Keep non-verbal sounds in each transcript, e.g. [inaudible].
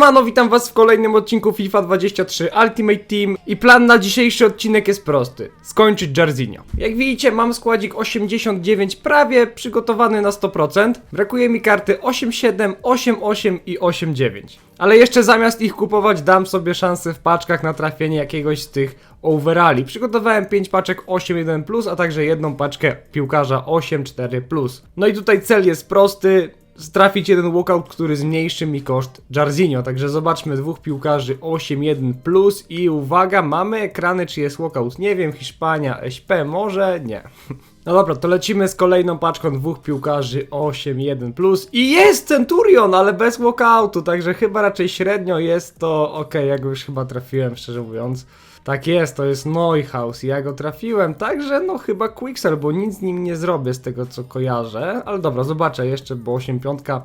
Siemano, witam was w kolejnym odcinku FIFA 23 Ultimate Team i plan na dzisiejszy odcinek jest prosty. Skończyć Jarzinho. Jak widzicie mam składzik 89 prawie przygotowany na 100%. Brakuje mi karty 87, 88 i 89. Ale jeszcze zamiast ich kupować dam sobie szansę w paczkach na trafienie jakiegoś z tych overalli. Przygotowałem 5 paczek 8.1+, a także jedną paczkę piłkarza 8.4+. No i tutaj cel jest prosty trafić jeden walkout, który zmniejszy mi koszt Jarzinho. Także zobaczmy dwóch piłkarzy 8-1 plus i uwaga, mamy ekrany, czy jest walkout. Nie wiem, Hiszpania, SP, może nie. [laughs] No dobra, to lecimy z kolejną paczką dwóch piłkarzy 8-1 plus i jest Centurion, ale bez walkoutu, także chyba raczej średnio jest to ok, ja go już chyba trafiłem, szczerze mówiąc. Tak jest, to jest Neuhaus ja go trafiłem, także no chyba Quixel, bo nic z nim nie zrobię z tego co kojarzę, ale dobra, zobaczę jeszcze, bo 8.5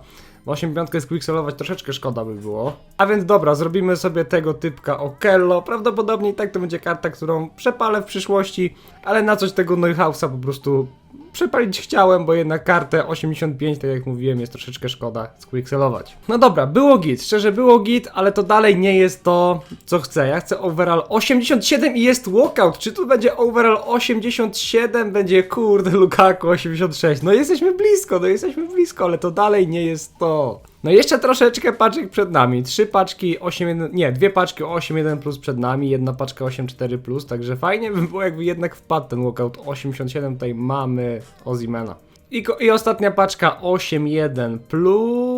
bo 8.5 squixelować troszeczkę szkoda by było. A więc dobra, zrobimy sobie tego typka Okello. Prawdopodobnie i tak to będzie karta, którą przepalę w przyszłości, ale na coś tego Neuhausa po prostu przepalić chciałem, bo jednak kartę 85, tak jak mówiłem, jest troszeczkę szkoda squixelować. No dobra, było git, szczerze było git, ale to dalej nie jest to, co chcę. Ja chcę overall 87 i jest walkout. Czy tu będzie overall 87, będzie kurde Lukaku 86. No jesteśmy blisko, no jesteśmy blisko, ale to dalej nie jest to. No i jeszcze troszeczkę paczek przed nami. Trzy paczki 8.1, nie, dwie paczki 8.1 plus przed nami, jedna paczka 8.4 plus, także fajnie by było jakby jednak wpadł ten walkout 87, tutaj mamy Ozimena. I, I ostatnia paczka 8.1 plus,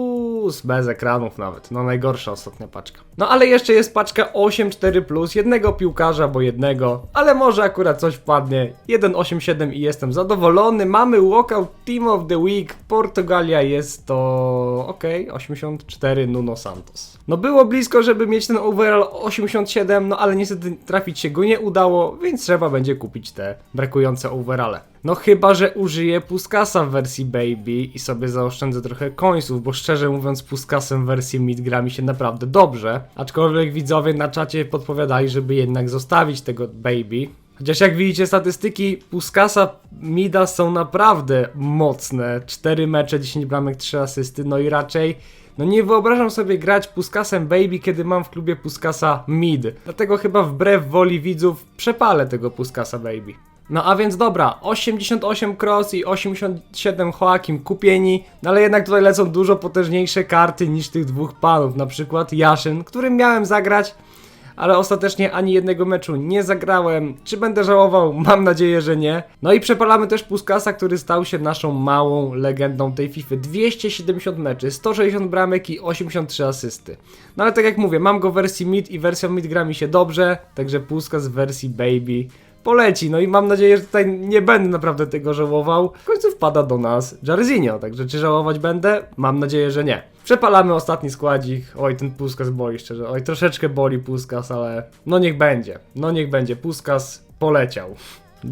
bez ekranów nawet, no najgorsza ostatnia paczka. No ale jeszcze jest paczka 8.4 plus, jednego piłkarza, bo jednego, ale może akurat coś wpadnie, 1.87 i jestem zadowolony, mamy walkout Team of the Week, Portugalia jest to, okej, 84 Nuno Santos. No było blisko, żeby mieć ten overall 87, no ale niestety trafić się go nie udało, więc trzeba będzie kupić te brakujące overale. No chyba, że użyję Puskasa w wersji Baby i sobie zaoszczędzę trochę końców, bo szczerze mówiąc Puskasem w wersji Mid gra mi się naprawdę dobrze. Aczkolwiek widzowie na czacie podpowiadali, żeby jednak zostawić tego Baby. Chociaż jak widzicie statystyki Puskasa Mida są naprawdę mocne. 4 mecze, 10 bramek, 3 asysty, no i raczej no nie wyobrażam sobie grać Puskasem Baby, kiedy mam w klubie Puskasa Mid. Dlatego chyba wbrew woli widzów przepalę tego Puskasa Baby. No a więc dobra, 88 Cross i 87 Joakim kupieni, no ale jednak tutaj lecą dużo potężniejsze karty niż tych dwóch panów, na przykład Jaszyn, którym miałem zagrać, ale ostatecznie ani jednego meczu nie zagrałem. Czy będę żałował? Mam nadzieję, że nie. No i przepalamy też Puskasa, który stał się naszą małą legendą tej FIFA. 270 meczy, 160 bramek i 83 asysty. No ale tak jak mówię, mam go w wersji mid i wersja mid gra mi się dobrze, także Puskas w wersji baby poleci. No i mam nadzieję, że tutaj nie będę naprawdę tego żałował. W końcu wpada do nas Jarzinho, także czy żałować będę? Mam nadzieję, że nie. Przepalamy ostatni składzik. Oj, ten Puskas boli szczerze. Oj, troszeczkę boli Puskas, ale no niech będzie. No niech będzie. Puskas poleciał.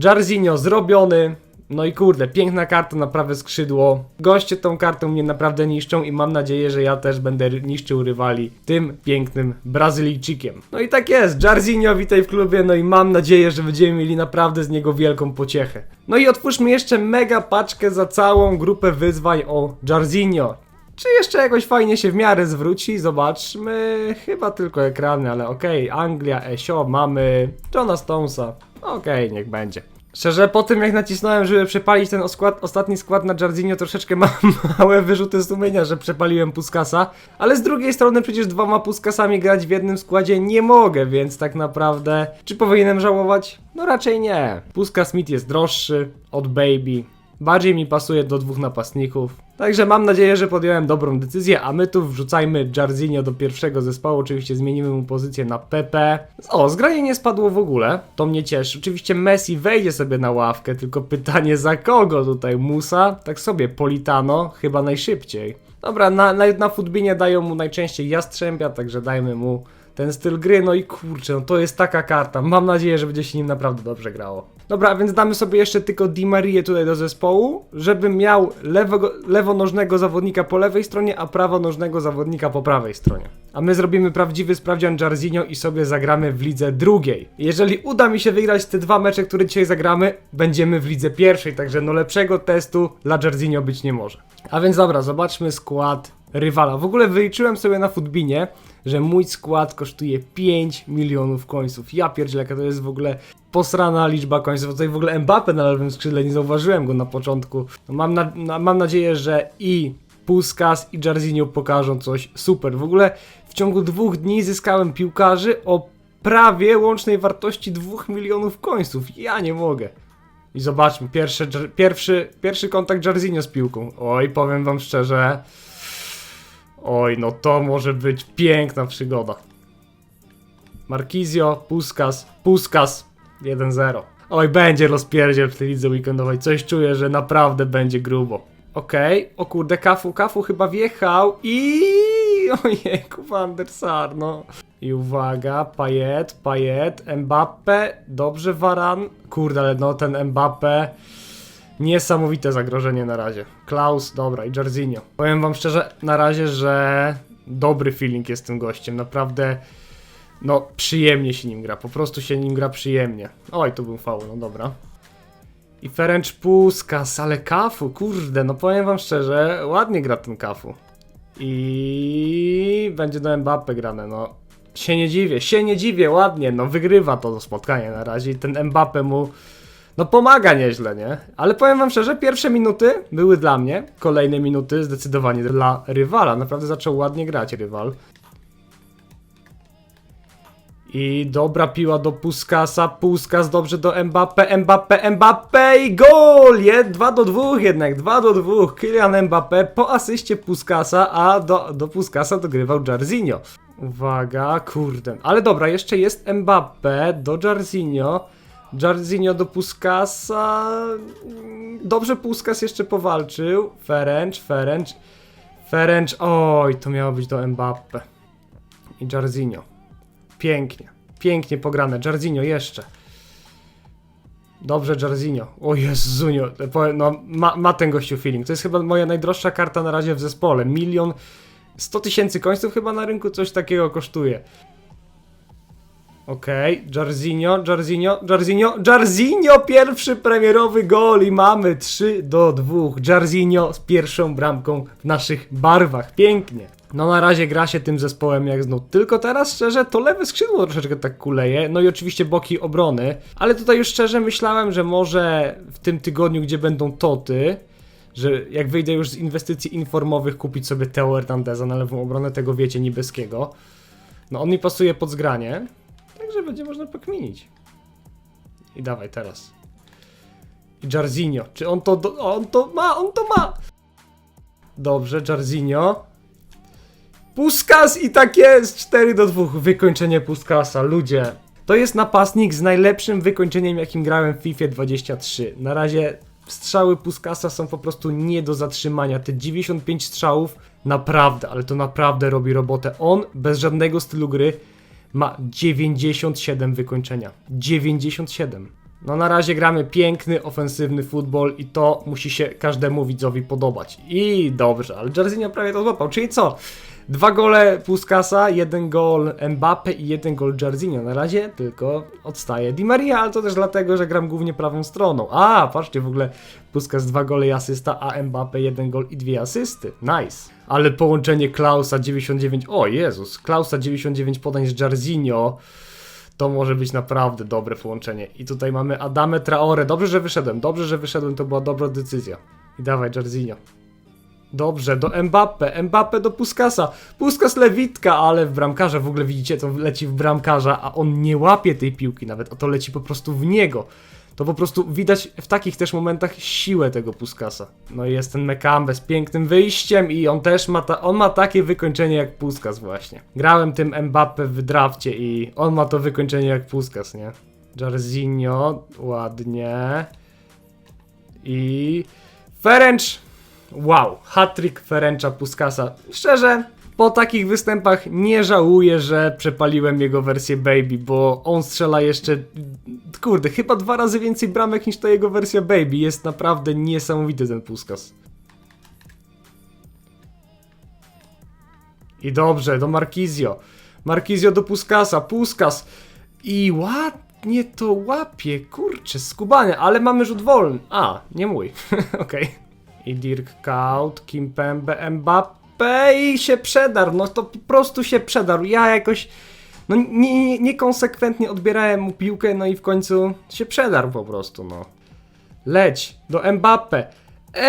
Jarzinho zrobiony. No i kurde, piękna karta na prawe skrzydło. Goście tą kartą mnie naprawdę niszczą i mam nadzieję, że ja też będę niszczył rywali tym pięknym Brazylijczykiem. No i tak jest, Jarzinho witaj w klubie, no i mam nadzieję, że będziemy mieli naprawdę z niego wielką pociechę. No i otwórzmy jeszcze mega paczkę za całą grupę wyzwań o Jarzinho. Czy jeszcze jakoś fajnie się w miarę zwróci? Zobaczmy. Chyba tylko ekrany, ale okej. Anglia, Esio, mamy Johna Stonesa. Okej, niech będzie. Szczerze, po tym jak nacisnąłem, żeby przepalić ten ostatni skład na Jarzinho, troszeczkę mam [laughs] małe wyrzuty sumienia, że przepaliłem Puskasa, ale z drugiej strony przecież dwoma Puskasami grać w jednym składzie nie mogę, więc tak naprawdę, czy powinienem żałować? No raczej nie. Puskas Smith jest droższy od Baby, bardziej mi pasuje do dwóch napastników. Także mam nadzieję, że podjąłem dobrą decyzję, a my tu wrzucajmy Jarzinho do pierwszego zespołu, oczywiście zmienimy mu pozycję na PP. O, zgranie nie spadło w ogóle, to mnie cieszy. Oczywiście Messi wejdzie sobie na ławkę, tylko pytanie za kogo tutaj? Musa? Tak sobie, Politano? Chyba najszybciej. Dobra, na, na, na futbinie dają mu najczęściej Jastrzębia, także dajmy mu ten styl gry, no i kurczę, no to jest taka karta. Mam nadzieję, że będzie się nim naprawdę dobrze grało. Dobra, więc damy sobie jeszcze tylko Di Marię tutaj do zespołu, żeby miał lewego, lewonożnego zawodnika po lewej stronie, a prawonożnego zawodnika po prawej stronie. A my zrobimy prawdziwy sprawdzian Jarzinho i sobie zagramy w lidze drugiej. Jeżeli uda mi się wygrać te dwa mecze, które dzisiaj zagramy, będziemy w lidze pierwszej, także no lepszego testu dla Jarzinho być nie może. A więc dobra, zobaczmy skład rywala. W ogóle wyliczyłem sobie na Futbinie, że mój skład kosztuje 5 milionów końców. Ja pierdzielę, to jest w ogóle posrana liczba końców. Tutaj w ogóle Mbappe na lewym skrzydle, nie zauważyłem go na początku. No mam, na, na, mam nadzieję, że i Puskas i Jarzinho pokażą coś super. W ogóle w ciągu dwóch dni zyskałem piłkarzy o prawie łącznej wartości 2 milionów końców. Ja nie mogę. I zobaczmy, pierwszy, pierwszy, pierwszy kontakt Jarzinho z piłką. Oj, powiem wam szczerze. Oj, no to może być piękna przygoda. Markizio, Puskas, Puskas 1-0. Oj, będzie rozpierdziel w tej lidze weekendowej. Coś czuję, że naprawdę będzie grubo. Okej, o kurde, Kafu, Kafu chyba wjechał i... Ojejku, Van der Sar, no. I uwaga, Payet, Payet, Mbappe, dobrze Varan. Kurde, ale no ten Mbappe... Niesamowite zagrożenie na razie. Klaus, dobra, i Jarzinho. Powiem wam szczerze, na razie, że dobry feeling jest tym gościem. Naprawdę, no, przyjemnie się nim gra. Po prostu się nim gra przyjemnie. Oj, tu był faul, no dobra. I Ferenc Puskas, ale Kafu, kurde, no powiem wam szczerze, ładnie gra ten Kafu. I będzie do Mbappe grane, no. Się nie dziwię, się nie dziwię, ładnie, no wygrywa to spotkanie na razie i ten Mbappe mu no pomaga nieźle, nie? Ale powiem wam szczerze, pierwsze minuty były dla mnie, kolejne minuty zdecydowanie dla rywala. Naprawdę zaczął ładnie grać rywal. I dobra piła do Puskasa, Puskas dobrze do Mbappe, Mbappe, Mbappe i gol! Jest 2 do 2 jednak, 2 do 2. Kylian Mbappe po asyście Puskasa, a do, do Puskasa dogrywał Jarzinho. Uwaga, kurde. Ale dobra, jeszcze jest Mbappe do Jarzinho. Jarzinho do Puskasa. Dobrze Puskas jeszcze powalczył. Ferenc, Ferenc. Ferenc, oj, to miało być do Mbappe. I Jarzinho. Pięknie, pięknie pograne. Jarzinho jeszcze. Dobrze, Jarzinho. O Jezunio, no ma, ma ten gościu feeling. To jest chyba moja najdroższa karta na razie w zespole. Milion 100 tysięcy końców chyba na rynku coś takiego kosztuje. Okej, Jarzinho, Jarzinho, Jarzinho, Jarzinho, pierwszy premierowy gol i mamy 3 do 2. Jarzinho z pierwszą bramką w naszych barwach. Pięknie. No na razie gra się tym zespołem jak znów. Tylko teraz szczerze to lewe skrzydło troszeczkę tak kuleje. No i oczywiście boki obrony. Ale tutaj już szczerze myślałem, że może w tym tygodniu, gdzie będą toty, że jak wyjdę już z inwestycji informowych kupić sobie Teo Hernandeza na lewą obronę tego wiecie niebieskiego. No on mi pasuje pod zgranie. Także będzie można pokminić. I dawaj teraz. I Jarzinho. Czy on to, do, on to ma? On to ma! Dobrze, Jarzinho. Puskas i tak jest! 4 do 2. Wykończenie Puskasa. Ludzie. To jest napastnik z najlepszym wykończeniem, jakim grałem w FIFA 23. Na razie strzały Puskasa są po prostu nie do zatrzymania. Te 95 strzałów naprawdę, ale to naprawdę robi robotę. On bez żadnego stylu gry ma 97 wykończenia. 97. No na razie gramy piękny, ofensywny futbol i to musi się każdemu widzowi podobać. I dobrze, ale Jarzinho prawie to złapał, czyli co? Dwa gole Puskasa, jeden gol Mbappe i jeden gol Jarzinho. Na razie tylko odstaje Di Maria, ale to też dlatego, że gram głównie prawą stroną. A, patrzcie, w ogóle Puskas dwa gole i asysta, a Mbappe jeden gol i dwie asysty. Nice. Ale połączenie Klausa 99, o Jezus, Klausa 99 podań z Jarzinho to może być naprawdę dobre połączenie. I tutaj mamy Adame Traore. Dobrze, że wyszedłem. Dobrze, że wyszedłem. To była dobra decyzja. I dawaj, Jarzinho. Dobrze, do Mbappe. Mbappe do Puskasa. Puskas lewitka, ale w bramkarza. W ogóle widzicie, to leci w bramkarza, a on nie łapie tej piłki nawet, a to leci po prostu w niego. To po prostu widać w takich też momentach siłę tego Puskasa. No i jest ten Mekambe z pięknym wyjściem i on też ma, ta, on ma takie wykończenie jak Puskas właśnie. Grałem tym Mbappe w drafcie i on ma to wykończenie jak Puskas, nie? Jarzinho, ładnie. I Ferenc Wow, hat-trick Ferenca Puskasa. Szczerze, po takich występach nie żałuję, że przepaliłem jego wersję Baby, bo on strzela jeszcze, kurde, chyba dwa razy więcej bramek niż ta jego wersja Baby. Jest naprawdę niesamowity ten Puskas. I dobrze, do Markizio. Markizio do Puskasa, Puskas. I ładnie to łapie, kurczę, skubanie, ale mamy rzut wolny. A, nie mój, [laughs] okej. I Dirk Kaut, Kimpembe. Mbappe i się przedarł, no to po prostu się przedarł. Ja jakoś, no nie- nie- niekonsekwentnie odbierałem mu piłkę, no i w końcu się przedarł po prostu, no. Leć do Mbappe.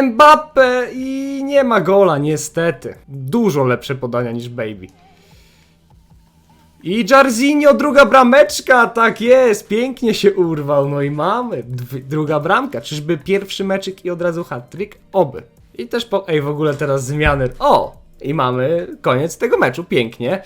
Mbappe i nie ma gola, niestety. Dużo lepsze podania niż Baby. I Jarzinho, druga brameczka, tak jest, pięknie się urwał, no i mamy, druga bramka, czyżby pierwszy meczyk i od razu hat-trick? Oby. I też po, ej w ogóle teraz zmiany, o, i mamy koniec tego meczu, pięknie.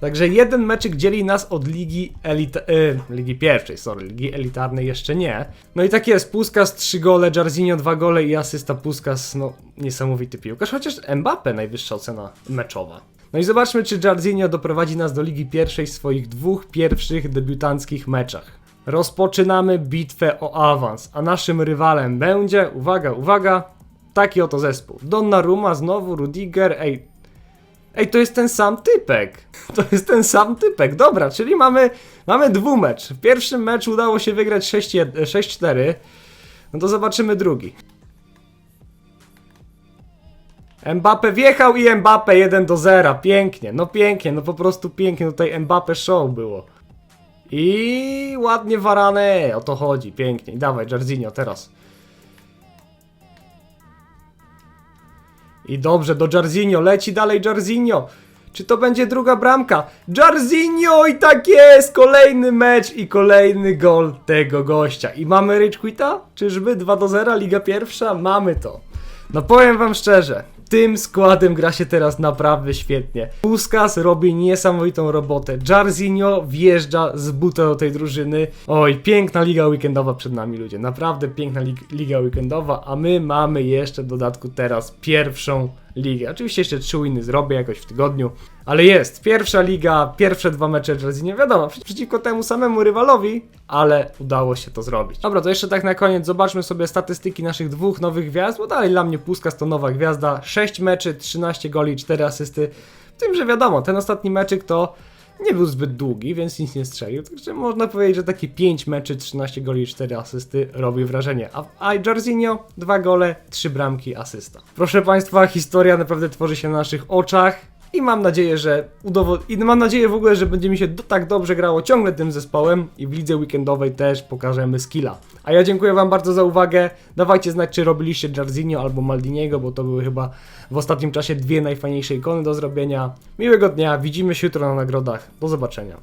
Także jeden meczyk dzieli nas od ligi elita, y, ligi pierwszej, sorry, ligi elitarnej jeszcze nie. No i tak jest, Puskas 3 gole, Jarzinho 2 gole i asysta Puskas, no niesamowity piłkarz, chociaż Mbappe najwyższa ocena meczowa. No i zobaczmy, czy Jarzinho doprowadzi nas do Ligi Pierwszej w swoich dwóch pierwszych debiutanckich meczach. Rozpoczynamy bitwę o awans, a naszym rywalem będzie, uwaga, uwaga, taki oto zespół. Donnarumma, znowu Rudiger, ej, ej, to jest ten sam typek. To jest ten sam typek, dobra, czyli mamy, mamy dwumecz. W pierwszym meczu udało się wygrać 6-1 6-4, no to zobaczymy drugi. Mbappe wjechał i Mbappe 1 do 0. Pięknie, no pięknie, no po prostu pięknie. Tutaj Mbappe show było. I ładnie Varane, o to chodzi, pięknie. Dawaj, Jarzinho teraz. I dobrze, do Jarzinho, leci dalej Jarzinho. Czy to będzie druga bramka? Jarzinho i tak jest! Kolejny mecz i kolejny gol tego gościa. I mamy Rage Quita? Czyżby 2 do 0, Liga Pierwsza? Mamy to. No powiem wam szczerze, tym składem gra się teraz naprawdę świetnie. Puskas robi niesamowitą robotę. Jarzinho wjeżdża z buta do tej drużyny. Oj, piękna liga weekendowa przed nami ludzie. Naprawdę piękna lig liga weekendowa, a my mamy jeszcze w dodatku teraz pierwszą ligę. Oczywiście jeszcze trzy winy zrobię jakoś w tygodniu, ale jest. Pierwsza liga, pierwsze dwa mecze Jarzinho, wiadomo, przeci- przeciwko temu samemu rywalowi, ale udało się to zrobić. Dobra, to jeszcze tak na koniec zobaczmy sobie statystyki naszych dwóch nowych gwiazd, bo dalej dla mnie Puskas to nowa gwiazda. 6 meczy, 13 goli, 4 asysty. W tym, że wiadomo, ten ostatni meczyk to nie był zbyt długi, więc nic nie strzelił. Także można powiedzieć, że takie 5 meczy, 13 goli i 4 asysty robi wrażenie. A, a Jarzinho 2 gole, 3 bramki, asysta. Proszę Państwa, historia naprawdę tworzy się na naszych oczach. I mam nadzieję, że udowo- I mam nadzieję w ogóle, że będzie mi się do- tak dobrze grało ciągle tym zespołem i w lidze weekendowej też pokażemy skilla. A ja dziękuję Wam bardzo za uwagę. Dawajcie znać, czy robiliście Jarzinho albo Maldiniego, bo to były chyba w ostatnim czasie dwie najfajniejsze ikony do zrobienia. Miłego dnia, widzimy się jutro na nagrodach. Do zobaczenia.